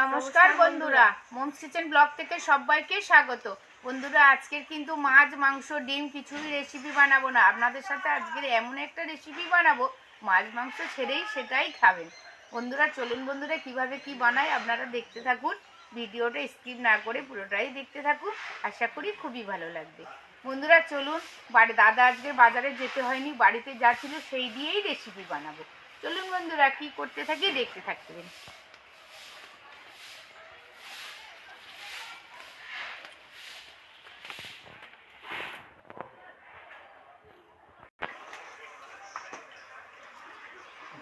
নমস্কার বন্ধুরা। Moms kitchen blog থেকে সবাইকে স্বাগত। বন্ধুরা আজকের কিন্তু মাছ মাংস ডিম কিছুই রেসিপি বানাবো না। আপনাদের সাথে আজকের এমন একটা রেসিপি বানাবো মাছ মাংস ছেড়েই সেটাই খাবেন। বন্ধুরা চলুন বন্ধুরা কীভাবে কি বানায় আপনারা দেখতে থাকুন। ভিডিওটা স্কিপ না করে পুরোটাই দেখতে থাকুন। আশা করি খুবই ভালো লাগবে। বন্ধুরা চলুন বাড়ি দাদা আজকে বাজারে যেতে হয়নি বাড়িতে যা ছিল সেই দিয়েই রেসিপি বানাবো। চলুন বন্ধুরা কি করতে থাকি দেখতে থাকবেন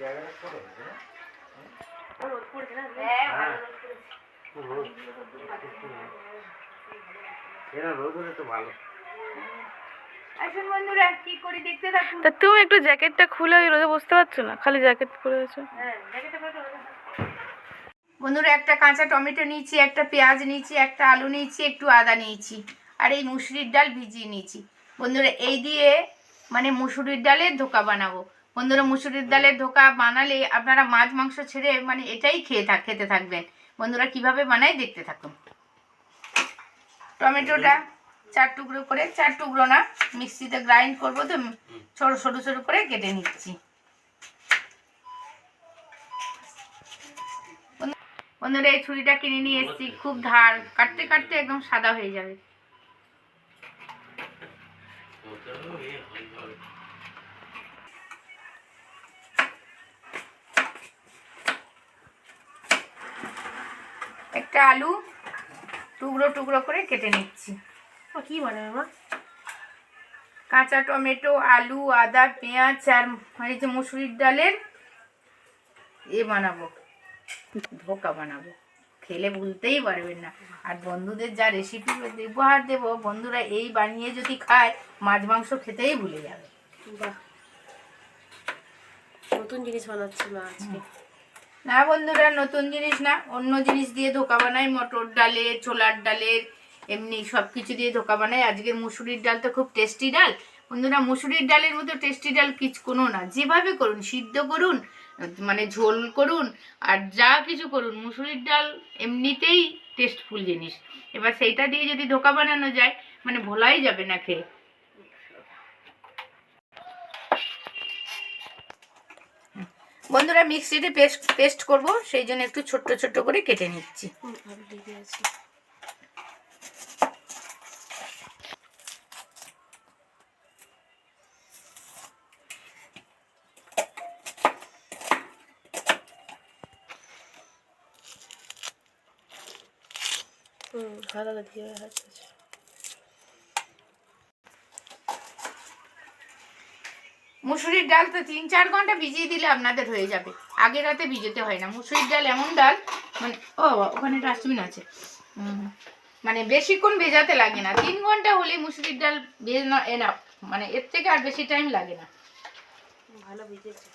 জায়গাটা ছোট হয়েছে না? হ্যাঁ, ভালো রোদ এরা রোদ হলে তো ভালো। আসুন বন্ধুরা কি করি দেখতে থাকুন। তা তুমি একটু জ্যাকেটটা খুলে ওই রোদে বসতে পারছ না? খালি জ্যাকেট পরে আছো? বন্ধুরা একটা কাঁচা টমেটো নিয়েছি একটা পেঁয়াজ নিয়েছি একটা আলু নিয়েছি একটু আদা নিয়েছি আর এই মুসুরির ডাল ভিজিয়ে নিয়েছি। বন্ধুরা এই দিয়ে মানে মুসুরির ডালের ধোকা বানাবো। বন্ধুরা মুসুরির ডালের ধোকা বানালে আপনারা মাছ মাংস ছেড়ে মানে এটাই খেয়ে থাক খেতে থাকবেন। বন্ধুরা কীভাবে বানাই দেখতে থাকুন। টমেটোটা চার টুকরো করে, চার টুকরো না, মিক্সিতে গ্রাইন্ড করব তো, ছোটো সরু সরু করে কেটে নিচ্ছি। বন্ধুরা, এই ছুরিটা কিনে নিয়ে এসেছি, খুব ধার, কাটতে কাটতে একদম সাদা হয়ে যাবে। একটা আলু টুকরো টুকরো করে কেটে নিচ্ছি। কি বানাবে মা কাঁচা টমেটো, আলু, আদা, পেঁয়াজ আর মানে যে মুসুরির ডালের এ বানাবো। ধোকা বানাবো। খেলে ভুলতেই পারবেন না। আর বন্ধুদের যা রেসিপি উপহার দেব, বন্ধুরা এই বানিয়ে যদি খায়, মাছ, মাংস খেতেই ভুলে যাবে। নতুন জিনিস বানাচ্ছি মা আজকে। না বন্ধুরা, নতুন জিনিস না, অন্য জিনিস দিয়ে ধোকা বানাই। মটর ডালের, ছোলার ডালের, এমনি সব কিছু দিয়ে ধোকা বানাই। আজকের মুসুরির ডাল তো খুব টেস্টি ডাল। বন্ধুরা, মুসুরির ডালের মতো টেস্টি ডাল কিছু কোনো না। যেভাবে করুন, সিদ্ধ করুন মানে ঝোল করুন, আর যা কিছু করুন, মুসুরির ডাল এমনিতেই টেস্টফুল জিনিস। এবার সেইটা দিয়ে যদি ধোকা বানানো যায় মানে ভোলাই যাবে না খেয়ে। বন্ধুরা মিক্সিতে পেস্ট পেস্ট করব সেই জন্য একটু ছোট্ট ছোট্ট করে কেটে নিচ্ছি। হুম, আছে মুসুরির ডাল তো তিন চার ঘণ্টা ভিজিয়ে দিলে আপনাদের হয়ে যাবে। আগের রাতে ভিজোতে হয় না। মুসুরির ডাল এমন ডাল মানে ও, ওখানে ডাস্টবিন আছে। মানে বেশিক্ষণ ভেজাতে লাগে না। তিন ঘণ্টা হলে মুসুরির ডাল ভেজ ভেজানো এনা মানে এর থেকে আর বেশি টাইম লাগে না। ভালো ভিজেছে।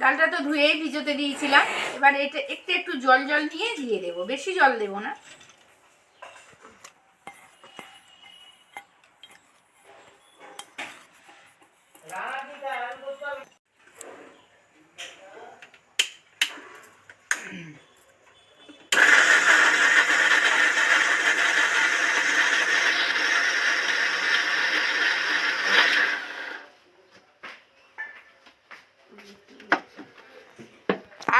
ডালটা তো ধুয়েই ভিজোতে দিয়েছিলাম। এবার এটা একটু একটু জল জল নিয়ে দিয়ে দেবো। বেশি জল দেবো না।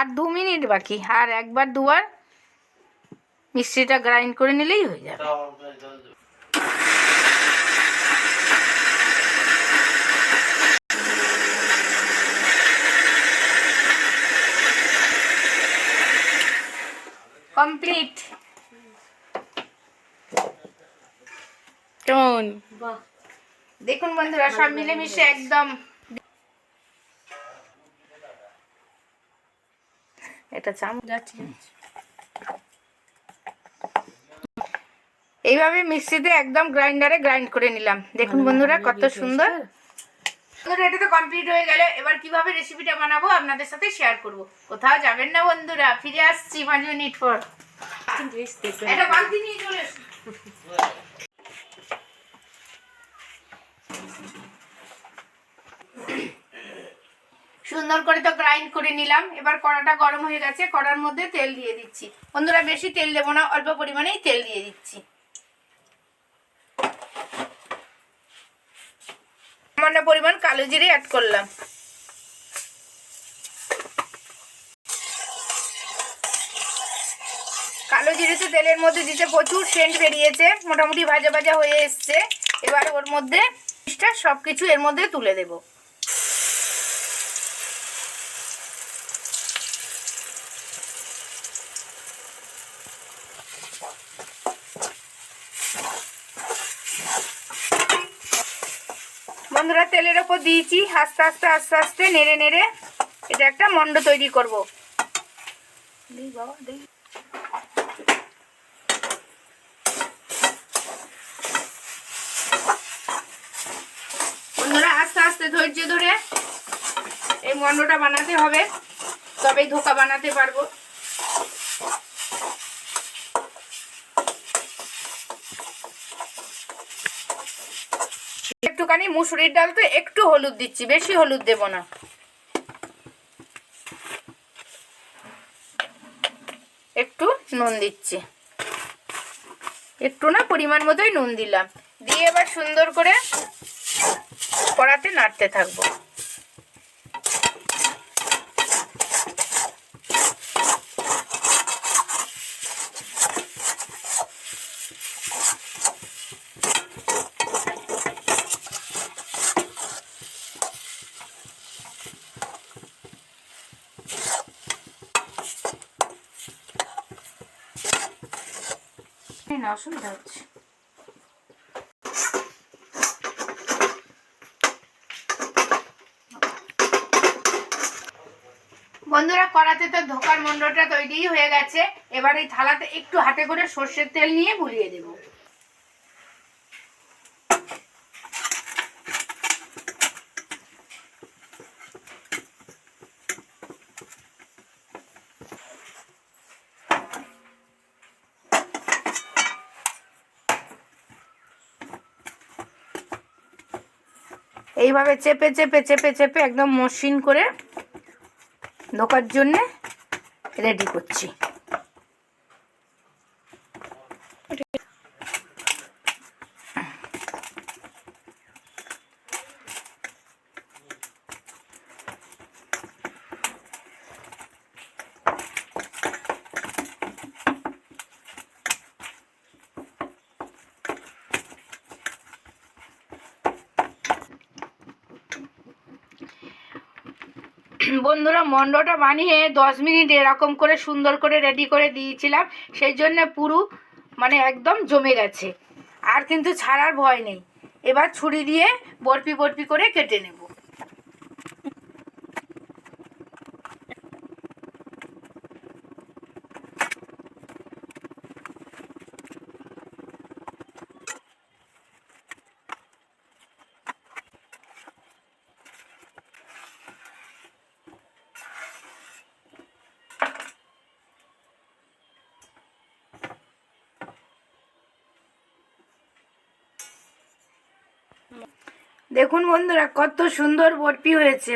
আর দু মিনিট বাকি আর একবার দুবার মিষ্টিটা গ্রাইন্ড করে নিলেই হয়ে যাবে। কমপ্লিট কেমন? দেখুন বন্ধুরা সব মিলেমিশে একদম এটা চামচ এইভাবে মিক্সিতে একদম গ্রাইন্ডারে গ্রাইন্ড করে নিলাম। দেখুন বন্ধুরা কত সুন্দর। বন্ধুরা এটা তো কমপ্লিট হয়ে গেল। এবার কীভাবে রেসিপিটা বানাবো আপনাদের সাথে শেয়ার করব। কোথাও যাবেন না বন্ধুরা ফিরে আসছি পাঁচ মিনিট পর বালতি নিয়ে চলে সুন্দর করে তো গ্রাইন্ড করে নিলাম। এবার কড়াটা গরম হয়ে গেছে, কড়ার মধ্যে তেল দিয়ে দিচ্ছি। বন্ধুরা, বেশি তেল দেবো না, অল্প পরিমাণেই তেল দিয়ে দিচ্ছি। সামান্য পরিমাণ কালো জিরে অ্যাড করলাম। কালো জিরেতে তেলের মধ্যে দিতে প্রচুর সেন্ট বেরিয়েছে, মোটামুটি ভাজা ভাজা হয়ে এসছে। এবার ওর মধ্যে সব কিছু এর মধ্যে তুলে দেব বন্ধুরা তেলের ওপর দিয়েছি, আস্তে আস্তে আস্তে আস্তে, নেড়ে নেড়ে এটা একটা মন্ড তৈরি করব। বাবা আস্তে আস্তে, ধৈর্য ধরে এই মন্ডটা বানাতে হবে, তবেই ধোকা বানাতে পারব। একটুখানি মুসুরির ডাল তো একটু হলুদ দিচ্ছি, বেশি হলুদ দেব না। একটু নুন দিচ্ছি। একটু না পরিমাণ মতোই নুন দিলাম। দিয়ে এবার সুন্দর করে কড়াতে নাড়তে থাকব। না, অসুবিধা হচ্ছে। বন্ধুরা, কড়াতে তো ধোকার মন্ডটা তৈরিই হয়ে গেছে। এবার এই থালাতে একটু হাতে করে সর্ষের তেল নিয়ে বুলিয়ে দেব। এইভাবে চেপে চেপে চেপে চেপে একদম মসৃণ করে ধোকার জন্যে রেডি করছি। বন্ধুরা মন্ডটা বানিয়ে দশ মিনিট এরকম করে সুন্দর করে রেডি করে দিয়েছিলাম। সেই জন্য পুরু মানে একদম জমে গেছে। আর কিন্তু ছাড়ার ভয় নেই। এবার ছুরি দিয়ে বরপি বরপি করে কেটে নেব। দেখুন বন্ধুরা, কত সুন্দর বরফি হয়েছে।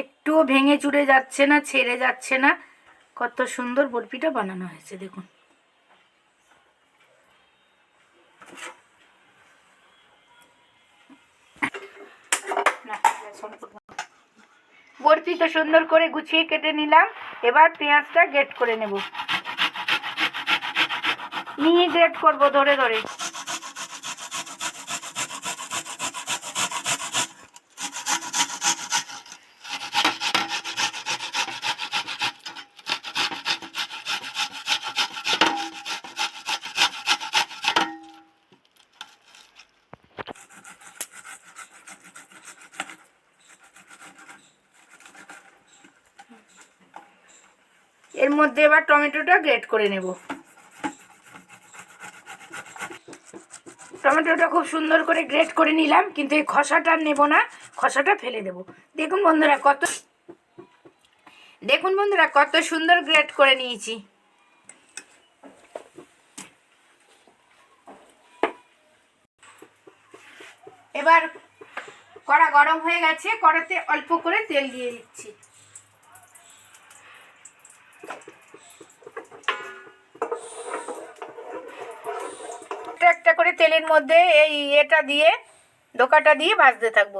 একটুও ভেঙে চুরে যাচ্ছে না, ছেড়ে যাচ্ছে না। কত সুন্দর বরফিটা বানানো হয়েছে, দেখুন। বরফি তো সুন্দর করে গুছিয়ে কেটে নিলাম। এবার পেঁয়াজটা গ্রেট করে নেব। নিয়ে গ্রেট করব ধরে ধরে এর মধ্যে এবার টমেটোটা গ্রেট করে নেব। টমেটোটা খুব সুন্দর করে গ্রেট করে নিলাম, কিন্তু এই খসাটা নেব না, খসাটা ফেলে দেব। দেখুন বন্ধুরা কত দেখুন বন্ধুরা কত সুন্দর গ্রেট করে নিয়েছি। এবার কড়া গরম হয়ে গেছে, কড়াতে অল্প করে তেল দিয়ে দিচ্ছি। একটা করে তেলের মধ্যে এই এটা দিয়ে দোকাটা দিয়ে ভাজতে থাকব।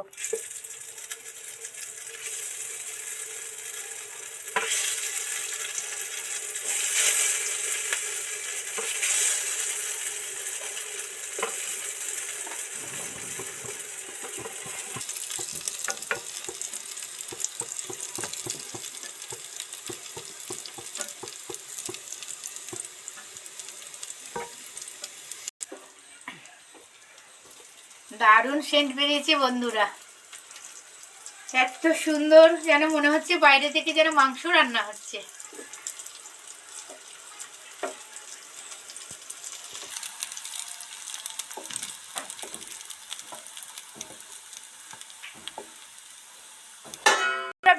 দারুণ সেন্ট বেরিয়েছে বন্ধুরা। এত সুন্দর যেন মনে হচ্ছে বাইরে থেকে যেন মাংস রান্না হচ্ছে।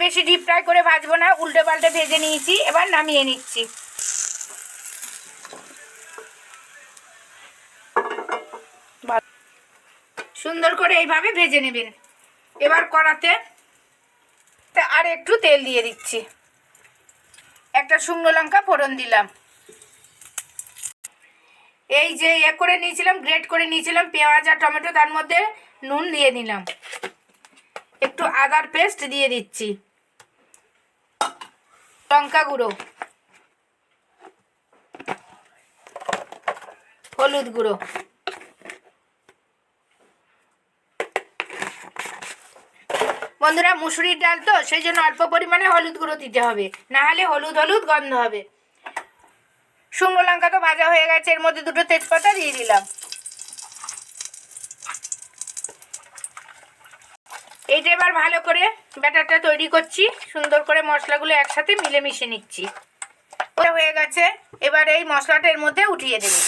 বেশি ডিপ ফ্রাই করে ভাজবো না উল্টে পাল্টে ভেজে নিয়েছি, এবার নামিয়ে নিচ্ছি। সুন্দর করে এইভাবে ভেজে নেবেন এবার কড়াতে আর একটু তেল দিয়ে দিচ্ছি। একটা শুকনো লঙ্কা ফোড়ন দিলাম। এই যে ইয়ে করে নিয়েছিলাম, গ্রেট করে নিয়েছিলাম, পেঁয়াজ আর টমেটো, তার মধ্যে নুন দিয়ে নিলাম। একটু আদার পেস্ট দিয়ে দিচ্ছি। লঙ্কা গুঁড়ো। হলুদ গুঁড়ো। বন্ধুরা, মুসুরির ডাল তো, সেই জন্য অল্প পরিমাণে হলুদ গুঁড়ো দিতে হবে। না হলে হলুদ হলুদ গন্ধ হবে। শুকনো লঙ্কা তো ভাজা হয়ে গেছে, এর মধ্যে দুটো তেজপাতা দিয়ে দিলাম। এইটা এবার ভালো করে ব্যাটারটা তৈরি করছি, সুন্দর করে মশলাগুলো একসাথে মিলেমিশে নিচ্ছি। হয়ে গেছে, এবার এই মশলাটা এর মধ্যে উঠিয়ে দেবো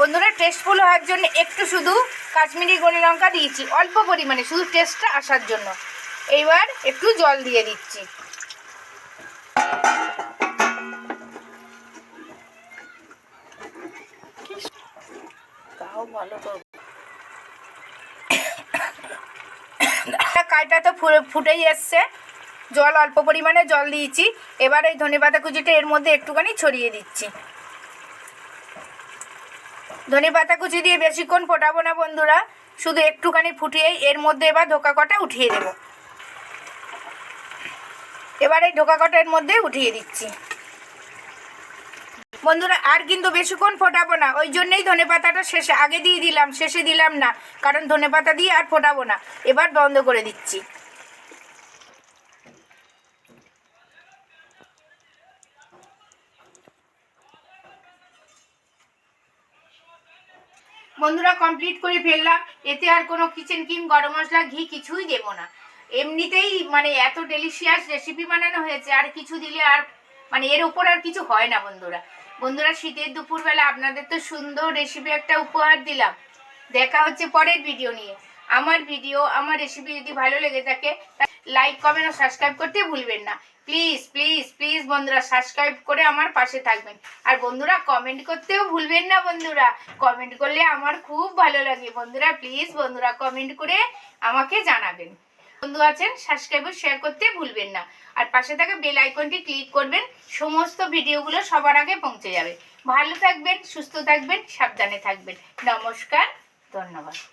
বন্ধুরা টেস্টফুল হওয়ার জন্য একটু শুধু কাশ্মীরি গড়ে লঙ্কা দিয়েছি। অল্প পরিমাণে শুধু টেস্টটা আসার জন্য। এইবার একটু জল দিয়ে দিচ্ছি। ভালো তো। তো ফুটেই এসছে। জল অল্প পরিমাণে জল দিয়েছি। এবার এই ধনেপাতা কুচিটা এর মধ্যে একটুখানি ছড়িয়ে দিচ্ছি। ধনে পাতা কুচি দিয়ে বেশিক্ষণ ফোটাবো না বন্ধুরা। শুধু একটুখানি ফুটিয়েই এর মধ্যে এবার ধোকা কটা উঠিয়ে দেব। এবার এই কটা এর মধ্যে উঠিয়ে দিচ্ছি। বন্ধুরা, আর কিন্তু বেশিক্ষণ ফোটাবো না। ওই জন্যই ধনে পাতাটা শেষে, আগে দিয়ে দিলাম, শেষে দিলাম না। কারণ ধনে পাতা দিয়ে আর ফোটাবো না। এবার বন্ধ করে দিচ্ছি। বন্ধুরা কমপ্লিট করে ফেললাম। এতে আর কোনো কিচেন কিং গরম মশলা, ঘি কিছুই দেবো না। এমনিতেই মানে এত ডেলিশিয়াস রেসিপি বানানো হয়েছে, আর কিছু দিলে আর মানে এর উপর আর কিছু হয় না বন্ধুরা। বন্ধুরা, শীতের দুপুরবেলা আপনাদের তো সুন্দর রেসিপি একটা উপহার দিলাম। দেখা হচ্ছে পরের ভিডিও নিয়ে। আমার ভিডিও আমার রেসিপি যদি ভালো লেগে থাকে লাইক কমেন্ট ও সাবস্ক্রাইব করতে ভুলবেন না। প্লিজ প্লিজ প্লিজ বন্ধুরা সাবস্ক্রাইব করে আমার পাশে থাকবেন। আর বন্ধুরা কমেন্ট করতেও ভুলবেন না বন্ধুরা। কমেন্ট করলে আমার খুব ভালো লাগে। বন্ধুরা প্লিজ বন্ধুরা কমেন্ট করে আমাকে জানাবেন। বন্ধু আছেন সাবস্ক্রাইব শেয়ার করতে ভুলবেন না। আর পাশে থাকা বেল আইকনটি ক্লিক করবেন, সমস্ত ভিডিওগুলো সবার আগে পৌঁছে যাবে। ভালো থাকবেন, সুস্থ থাকবেন, সাবধানে থাকবেন। নমস্কার, ধন্যবাদ।